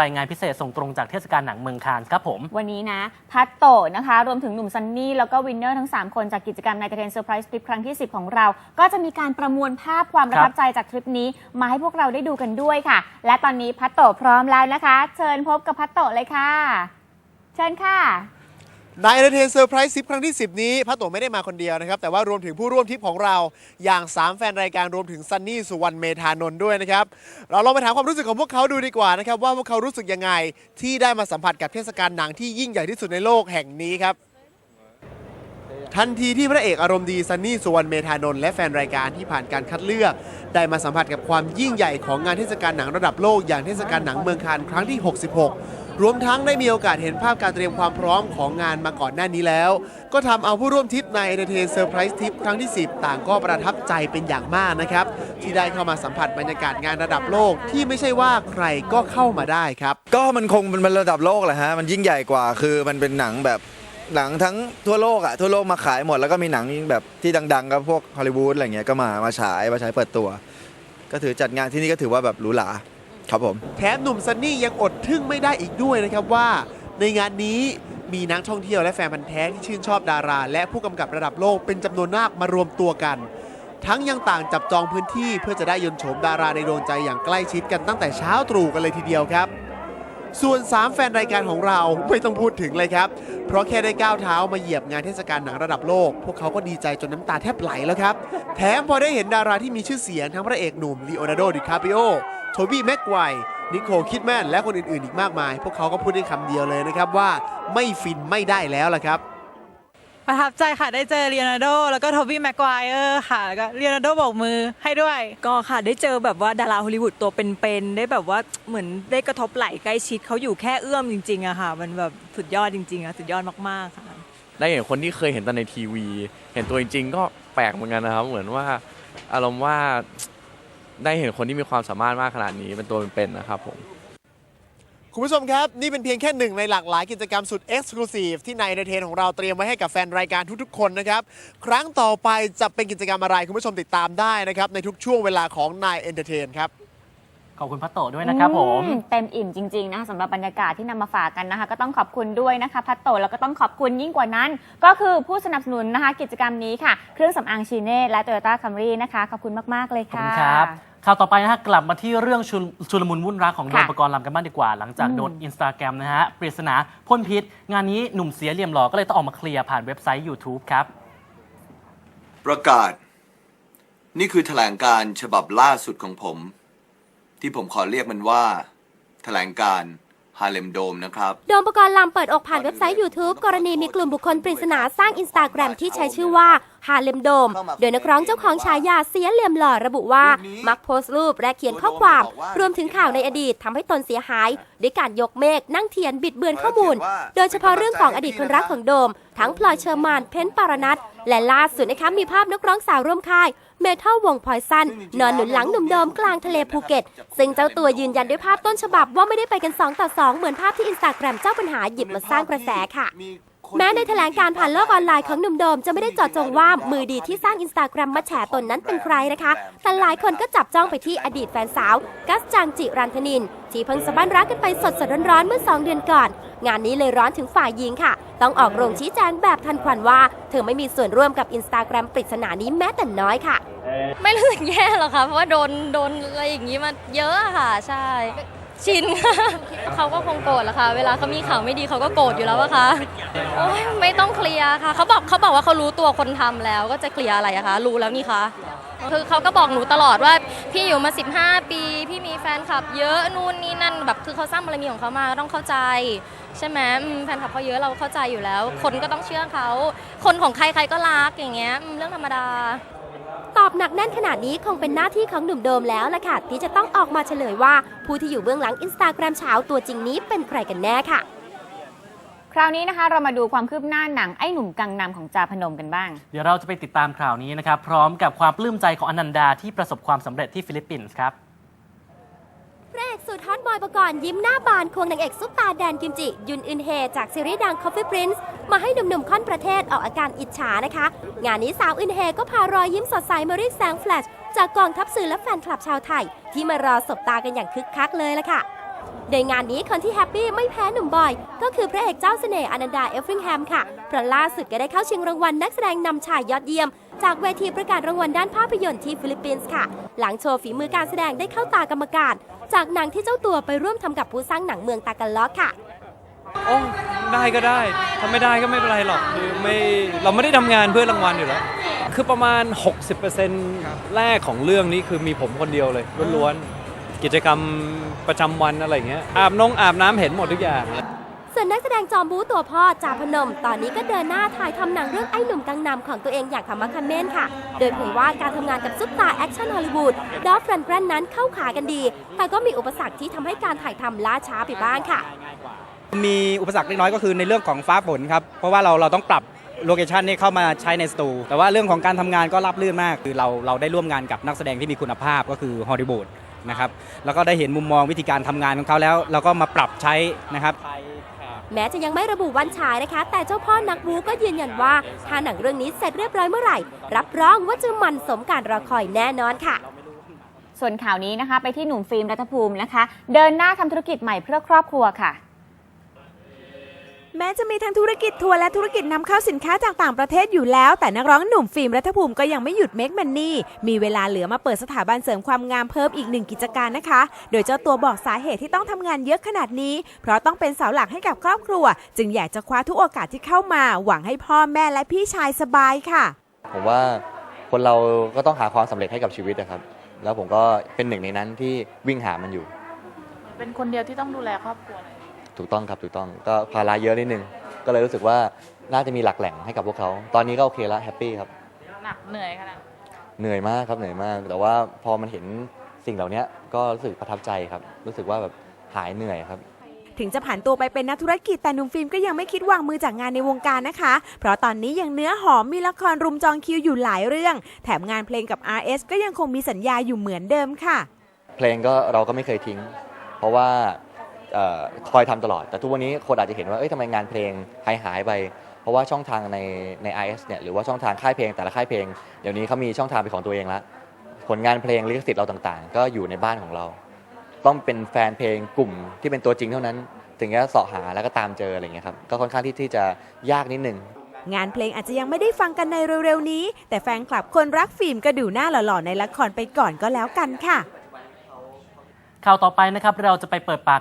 รายงานพิเศษส่งตรงจากเทศกาลหนังเมืองคานส์ครับผม วันนี้นะ พัตโตะนะคะ รวมถึงหนุ่มซันนี่ แล้วก็วินเนอร์ทั้ง 3 คนจากกิจกรรมในเทนเซอร์ไพรส์ทริปครั้งที่ 10 ของเรา ก็จะมีการประมวลภาพความประทับใจจากทริปนี้ มาให้พวกเราได้ดูกันด้วยค่ะ และตอนนี้พัตโตะพร้อมแล้วนะคะ เชิญพบกับพัตโตะเลยค่ะ เชิญค่ะ ในเอเ r เทนเซอร์ไพรส์ทริปครั้งที่ 10 นี้พระโตไม่ได้มาคนเดียวนะครับ แต่ว่ารวมถึงผู้ร่วมทริปของเราอย่าง 3 แฟนรายการรวมถึงซันนี่สุวรรณเมธานนท์ด้วยนะครับ เราลองไปถามความรู้สึกของพวกเขาดูดีกว่านะครับ ว่าพวกเขารู้สึกยังไงที่ได้มาสัมผัสกับเทศกาลหนังที่ยิ่งใหญ่ที่สุดในโลกแห่งนี้ครับทันทีที่พระเอกอารมณ์ดีซันนี่สุวรรณเมธานนท์และแฟนรายการที่ผ่านการคัดเลือก ได้มาสัมผัสกับความยิ่งใหญ่ของงานเทศกาลหนังระดับโลกอย่างเทศกาลหนังเมืองคานครั้งที่ 66 รวมทั้งได้มีโอกาสเห็นภาพการเตรียมความพร้อมของงานมาก่อนหน้านี้แล้ว ก็ทำเอาผู้ร่วมทริปในเอเ r เทนเซอร์ไพรส์ทริปครั้งที่ 10 ต่างก็ประทับใจเป็นอย่างมากนะครับ ที่ได้เข้ามาสัมผัสบรรยากาศงานระดับโลกที่ไม่ใช่ว่าใครก็เข้ามาได้ครับ ก็มันคงเป็นระดับโลกแหละฮะมันยิ่งใหญ่กว่าคือมันเป็นหนังแบบหนังทั้งทั่วโลกอะทั่วโลกมาขายหมดแล้วก็มีหนังแบบที่ดังๆก็พวกฮอลลีวูดอะไรเงี้ยก็มามาฉายมาฉายเปิดตัว ก็ถือจัดงานที่นี่ก็ถือว่าแบบหรูหรา ครับผม แถมหนุ่มซันนี่ยังอดทึ่งไม่ได้อีกด้วยนะครับว่า ในงานนี้มีนักท่องเที่ยวและแฟนพันธ์แท้ที่ชื่นชอบดารา และผู้กำกับระดับโลกเป็นจำนวนมากมารวมตัวกัน ทั้งยังต่างจับจองพื้นที่เพื่อจะได้ยนโฉมดาราในดวงใจอย่างใกล้ชิดกันตั้งแต่เช้าตรู่กันเลยทีเดียวครับ ส่วน 3 แฟนรายการของเราไม่ต้องพูดถึงเลยครับ เพราะแค่ได้ก้าวเท้ามาเหยียบงานเทศกาลหนังระดับโลก พวกเขาก็ดีใจจนน้ำตาแทบไหลแล้วครับ แถมพอได้เห็นดาราที่มีชื่อเสียงทั้งพระเอกหนุ่มลีโอนาร์โดดิคาปิโอโทบี้แม็กไกว์นิโคลคิดแมนและคนอื่นๆ อีกมากมาย พวกเขาก็พูดได้คำเดียวเลยนะครับว่าไม่ฟินไม่ได้แล้วล่ะครับ ประทับใจค่ะได้เจอเลียนาร์โดแล้วก็โทบี้แม็กควายเออร์ค่ะแล้วก็เลียนาร์โดโบอกมือให้ด้วย ก็ค่ะได้เจอแบบว่าดาราฮอลลีวูดตัวเป็นๆได้แบบว่าเหมือนได้กระทบไหล่ใกล้ชิดเขาอยู่แค่เอื้อมจริงๆอะค่ะ มันแบบสุดยอดจริงๆอะสุดยอดมากๆค่ะ ได้เห็นคนที่เคยเห็นแต่ในทีวี เห็นตัวจริงๆก็แปลกเหมือนกันนะครับ เหมือนว่าอารมณ์ว่าได้เห็นคนที่มีความสามารถมากขนาดนี้เป็นตัวเป็นๆนะครับผม คุณผู้ชมครับ นี่เป็นเพียงแค่หนึ่งในหลากหลายกิจกรรมสุดเอ็กซ์คลูซีฟที่ในเอเทนของเราเตรียมไว้ให้กับแฟนรายการทุกๆ คนนะครับ ครั้งต่อไปจะเป็นกิจกรรมอะไร คุณผู้ชมติดตามได้นะครับ ในทุกช่วงเวลาของนายเอนเตอร์เทนครับ ขอบคุณพัตโตะด้วยนะครับผม อืเต็มอิ่มจริง ๆ นะคะสำหรับบรรยากาศที่นำมาฝากกันนะคะ ก็ต้องขอบคุณด้วยนะคะ พัตโตะแล้วก็ต้องขอบคุณยิ่งกว่านั้น ก็คือผู้สนับสนุนนะคะ กิจกรรมนี้ค่ะ เครื่องสำอางชีเน่และโตโยต้าคัมรี่นะคะ ขอบคุณมากๆเลยขอบค่ะ คุณครับ ข่าวต่อไปนะฮะกลับมาที่เรื่องชุลชุลมุนวุ่นรักของโดมค่ะปกรณ์ลำกันบ้างดีกว่า หลังจากอืม โดนอินสตาแกรมนะฮะปริศนาพ่นพิษ งานนี้หนุ่มเสียเหลี่ยมหล่อก็เลยต้องออกมาเคลียร์ผ่านเว็บไซต์ YouTube ครับ ประกาศ นี่คือแถลงการฉบับล่าสุดของผม ที่ผมขอเรียกมันว่า แถลงการฮาเลมโดมนะครับ โดมประกรณ์ลำเปิดอกผ่านเว็บไซต์ YouTube กรณีมีกลุ่มบุคคลปริศนาสร้างอินสตาแกรมที่ใช้ชื่อว่า ฮาเลมโดม โดยนักร้องเจ้าของฉายาเสียเหลี่ยมหล่อระบุว่า มักโพสต์รูปและเขียนข้อความ รวมถึงข่าวในอดีตทำให้ตนเสียหาย ด้วยการยกเมฆนั่งเทียนบิดเบือนข้อมูล โดยเฉพาะเรื่องของอดีตคนรักของโดม ทั้งพลอยเชอร์มาน เพ้นปารนัทและล่าสุดนะคะมีภาพนักร้องสาวร่วมค่ายเมทัลวงพอยซันนอนหนุนหลังหนุ่มโดมกลางทะเลภูเก็ต ซึ่งเจ้าตัวยืนยันด้วยภาพต้นฉบับว่าไม่ได้ไปกัน 2 ต่อ 2 เหมือนภาพที่อินสตาแกรมเจ้าปัญหาหยิบมาสร้างกระแสค่ะ แม้ในแถลงการผ่านโลกออนไลน์ของหนุ่มโดมจะไม่ได้เจาะจงว่ามือดีที่สร้างอินสตาแกรมมาแฉตนนั้นเป็นใครนะคะ แต่หลายคนก็จับจ้องไปที่อดีตแฟนสาว กัสจางจิรันธนิน ที่เพิ่งสะบั้นรักกันไปสดสดร้อนๆเมื่อ 2 เดือนก่อน งานนี้เลยร้อนถึงฝ่ายหญิงค่ะ ต้องออกโรงชี้แจงแบบทันควันว่า เธอไม่มีส่วนร่วมกับอินสตาแกรมปริศนานี้แม้แต่น้อยค่ะ ไม่รู้สึกแย่หรอกค่ะเพราะว่าโดนโดนอะไรอย่างนี้มาเยอะอะค่ะ ใช่ ชินเขาก็คงโกรธแหละค่ะ เวลาเขามีข่าวไม่ดีเขาก็โกรธอยู่แล้วอะค่ะโอ้ยไม่ต้องเคลียร์ค่ะ เขาบอกเขาบอกว่าเขารู้ตัวคนทำแล้วก็จะเคลียร์อะไรอะคะ รู้แล้วนี่คะ คือเขาก็บอกหนูตลอดว่า พี่อยู่มา 15 ปี พี่มีแฟนคลับ เยอะนู่นนี่นั่นแบบคือเขาสร้างบารมีของเขามาต้องเข้าใจ ใช่ไหมอืมแฟนคลับเขาเยอะเราเข้าใจอยู่แล้ว คนก็ต้องเชื่อเขา คนของใครใครก็รักอย่างเงี้ยอืมเรื่องธรรมดา ตอบหนักแน่นขนาดนี้คงเป็นหน้าที่ของหนุ่มโดมแล้วล่ะค่ะ ที่จะต้องออกมาเฉลยว่า ผู้ที่อยู่เบื้องหลังอินสตาแกรมเช้าตัวจริงนี้เป็นใครกันแน่ค่ะ คราวนี้นะคะเรามาดูความคืบหน้าหนังไอ้หนุ่มกังนำของจาพนมกันบ้าง เดี๋ยวเราจะไปติดตามข่าวนี้นะครับ พร้อมกับความปลื้มใจของอนันดาที่ประสบความสำเร็จที่ฟิลิปปินส์ครับ พระเอกสุดฮอตบอยประกรณ์ยิ้มหน้าบานควงนางเอกซุปตาแดนกิมจิ ยุนอึนเฮ จากซีรีส์ดัง Coffee Prince มาให้หนุ่มๆค่อนประเทศออกอาการอิจฉานะคะ งานนี้สาวอึนเฮก็พารอยยิ้มสดใสมาเรียกแสงแฟลช จากกองทัพสื่อและแฟนคลับชาวไทย ที่มารอสบตากันอย่างคึกคักเลยละค่ะโโดยงานนี้คนที่แฮปปี้ไม่แพ้หนุ่มบอย ก็คือพระเอกเจ้าเสน่ห์อนันดาเอฟริงแฮมค่ะเพราะล่าสุดก็ได้เข้าชิงรางวัลนักแสดงนำชายยอดเยี่ยมจากเวทีประกาศรางวัลด้านภาพยนตร์ที่ฟิลิปปินส์ค่ะ หลังโชว์ฝีมือการแสดงได้เข้าตากรรมการ จากหนังที่เจ้าตัวไปร่วมทำกับผู้สร้างหนังเมืองตากันล้อค่ะ โอ้ได้ก็ได้ทำไม่ได้ก็ไม่เป็นไรหรอกคือไม่เราไม่ได้ทำงานเพื่อรางวัลอยู่แล้ว คือประมาณ 60%แรกของเรื่องนี้คือมีผมคนเดียวเลยล้วนๆกิจกรรมประจำวันอะไรอย่างเงี้ยอาบนงอาบน้ำเห็นหมดทุกอย่าง ส่วนนักแสดงจอมบูตัวพ่อจาพนม ตอนนี้ก็เดินหน้าถ่ายทำหนังเรื่องไอ้หนุ่มกังนำของตัวเองอย่างคำมักคเม้นค่ะ โดยเผยว่าการทำงานกับซุปตาร์แอคชั่นฮอลลีวูดดอฟแฟรนแกรนนั้นเข้าขากันดี แต่ก็มีอุปสรรคที่ทำให้การถ่ายทำล่าช้าไปบ้างค่ะ มีอุปสรรคเล็กน้อยก็คือในเรื่องของฟ้าฝนครับ เพราะว่าเราเราต้องปรับโลเคชันนี้เข้ามาใช้ในสตู แต่ว่าเรื่องของการทำงานก็ราบรื่นมาก คือเราเราได้ร่วมงานกับนักแสดงที่มีคุณภาพก็คือฮอลลีวูดนะครับ แล้วก็ได้เห็นมุมมองวิธีการทำงานของเขาแล้ว เราก็มาปรับใช้นะครับ แม้จะยังไม่ระบุวันฉายนะคะ แต่เจ้าพ่อนักบูก็ยืนยันว่า ถ้าหนังเรื่องนี้เสร็จเรียบร้อยเมื่อไหร่ รับรองว่าจะมันสมการรอคอยแน่นอนค่ะส่วนข่าวนี้นะคะ ไปที่หนุ่มฟิล์มรัฐภูมินะคะ เดินหน้าทำธุรกิจใหม่เพื่อครอบครัวค่ะ แม้จะมีทั้งธุรกิจทัวร์และธุรกิจนำเข้าสินค้าจากต่างประเทศอยู่แล้ว แต่นักร้องหนุ่มฟิล์มรัฐภูมิก็ยังไม่หยุดเมกมันนี่ มีเวลาเหลือมาเปิดสถาบันเสริมความงามเพิ่มอีกหนึ่งกิจการนะคะ โดยเจ้าตัวบอกสาเหตุที่ต้องทำงานเยอะขนาดนี้ เพราะต้องเป็นเสาหลักให้กับครอบครัว จึงอยากจะคว้าทุกโอกาสที่เข้ามา หวังให้พ่อแม่และพี่ชายสบายค่ะ ผมว่าคนเราก็ต้องหาความสำเร็จให้กับชีวิตนะครับ แล้วผมก็เป็นหนึ่งในนั้นที่วิ่งหามันอยู่ เป็นคนเดียวที่ต้องดูแลครอบครัวเลย ถูกต้องครับถูกต้องก็ภาระเยอะนิดนึง ก็เลยรู้สึกว่าน่าจะมีหลักแหล่งให้กับพวกเขา ตอนนี้ก็โอเคแล้วแฮปปี้ครับ หนักเหนื่อยขนาดเหนื่อยมากครับเหนื่อยมาก แต่ว่าพอมันเห็นสิ่งเหล่านี้ก็รู้สึกประทับใจครับ รู้สึกว่าแบบหายเหนื่อยครับ ถึงจะผ่านตัวไปเป็นนักธุรกิจแต่หนุ่มฟิล์มก็ยังไม่คิดวางมือจากงานในวงการนะคะ เพราะตอนนี้ยังเนื้อหอมมีละครรุมจองคิวอยู่หลายเรื่อง แถมงานเพลงกับ RS ก็ยังคงมีสัญญาอยู่เหมือนเดิมค่ะ เพลงก็เราก็ไม่เคยทิ้ง เพราะว่าเอ่อ คอยทำตลอด แต่ทุกวันนี้คนอาจจะเห็นว่าเอ้ยทำไมงานเพลงหายหายไป เพราะว่าช่องทางในใน IS เนี่ยหรือว่าช่องทางค่ายเพลงแต่ละค่ายเพลง เดี๋ยวนี้เขามีช่องทางเป็นของตัวเองแล้วผลงานเพลงลิขสิทธิ์เราต่างๆ ก็อยู่ในบ้านของเรา ต้องเป็นแฟนเพลงกลุ่มที่เป็นตัวจริงเท่านั้น ถึงจะเสาะหาแล้วก็ตามเจออะไรอย่างเงี้ยครับก็ค่อนข้างที่ที่จะยากนิดนึงงานเพลงอาจจะยังไม่ได้ฟังกันในเร็วๆนี้ แต่แฟนคลับคนรักฟิล์มก็ดูหน้าหล่อๆในละครไปก่อนก็แล้วกันค่ะข่าวต่อไปนะครับเราจะไปเปิดปาก